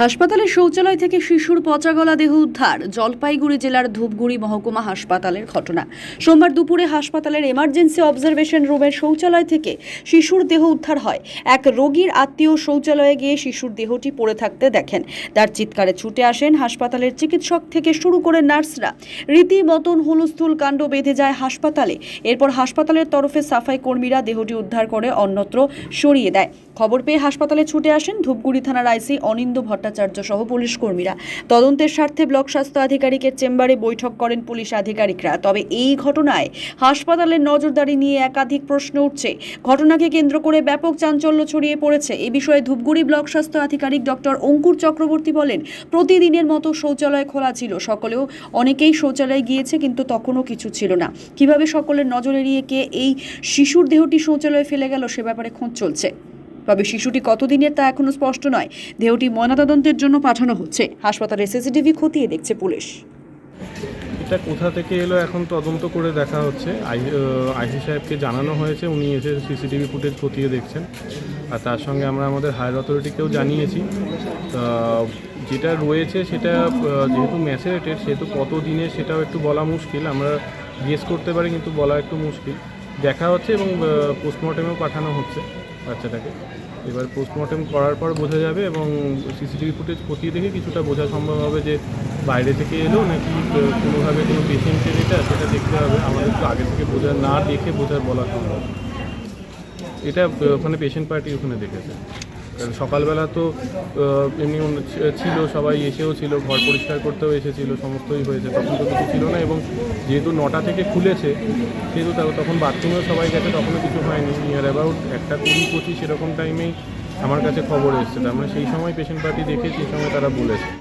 হাসপাতালের শৌচালয় থেকে শিশুর পচাগলা দেহ উদ্ধার, জলপাইগুড়ি জেলার ধূপগুড়ি মহকুমা হাসপাতালের ঘটনা। সোমবার দুপুরে হাসপাতালের এমার্জেন্সি অবজারভেশন রুমের শৌচালয় থেকে শিশুর দেহ উদ্ধার হয়। এক রোগীর আত্মীয় শৌচালয়ে গিয়ে শিশুর দেহটি পড়ে থাকতে দেখেন। তার চিৎকারে ছুটে আসেন হাসপাতালের চিকিৎসক থেকে শুরু করে নার্সরা। রীতিমতন হুলস্থুল কাণ্ড বেঁধে যায় হাসপাতালে। এরপর হাসপাতালের তরফে সাফাই কর্মীরা দেহটি উদ্ধার করে অন্যত্র সরিয়ে দেয়। খবর পেয়ে হাসপাতালে ছুটে আসেন ধূপগুড়ি থানার আইসি অনিন্দ ভট্টাচার্য সহ পুলিশ কর্মীরা। তদন্তের স্বার্থে ব্লক স্বাস্থ্য আধিকারিকের চেম্বারে বৈঠক করেন পুলিশ আধিকারিকরা। তবে এই ঘটনায় হাসপাতালের নজরদারি নিয়ে একাধিক প্রশ্ন উঠছে। ঘটনাকে কেন্দ্র করে ব্যাপক চাঞ্চল্য ছড়িয়ে পড়েছে। এ বিষয়ে ধূপগুড়ি ব্লক স্বাস্থ্য আধিকারিক ডক্টর অঙ্কুর চক্রবর্তী বলেন, প্রতিদিনের মতো শৌচালয় খোলা ছিল। সকলেও অনেকেই শৌচালয়ে গিয়েছে, কিন্তু তখনও কিছু ছিল না। কীভাবে সকলের নজর এড়িয়ে কে এই শিশুর দেহটি শৌচালয়ে ফেলে গেল সে ব্যাপারে খোঁজ চলছে। তবে শিশুটি কতদিনের তা এখনও স্পষ্ট নয়। দেহটি ময়নাতদন্তের জন্য পাঠানো হচ্ছে। হাসপাতালের সিসিটিভি খতিয়ে দেখছে পুলিশ। এটা কোথা থেকে এলো এখন তদন্ত করে দেখা হচ্ছে। আই আইসি সাহেবকে জানানো হয়েছে, উনি এসে সিসিটিভি ফুটেজ খতিয়ে দেখছেন। আর তার সঙ্গে আমরা আমাদের হায়ার অথরিটিকেও জানিয়েছি। যেটা রয়েছে সেটা যেহেতু ম্যাসেরেটেড সেহেতু কত দিনে সেটাও একটু বলা মুশকিল। আমরা গেস করতে পারি, কিন্তু বলা একটু মুশকিল। দেখা হচ্ছে এবং পোস্টমর্টেমেও পাঠানো হচ্ছে। বাচ্চাটাকে। এবার পোস্টমর্টেম করার পর বোঝা যাবে এবং সিসিটিভি ফুটেজ খতিয়ে দেখে কিছুটা বোঝা সম্ভব হবে যে বাইরে থেকে এলো নাকি কোনোভাবে কোনো পেশেন্টের এটা, সেটা দেখতে হবে। আমাদের তো আগে থেকে বোঝা না দেখে বোঝা বলা সম্ভব এটা ওখানে পেশেন্ট পার্টি ওখানে দেখেছে। কারণ সকালবেলা তো এমনি ছিল, সবাই এসেও ছিল, ঘর পরিষ্কার করতেও এসেছিল, সমস্তই হয়েছে, তখন তো কিছু ছিল না এবং যেহেতু নটা থেকে খুলেছে, সেহেতু তার তখন বাথরুমেও সবাই গেছে, তখনও কিছু হয়নি। নিয়ার অ্যাবাউট একটা কুড়ি পঁচিশ এরকম টাইমেই আমার কাছে খবর এসেছে। তার মানে সেই সময় পেশেন্ট পার্টি দেখে সেই সময় তারা বলেছে।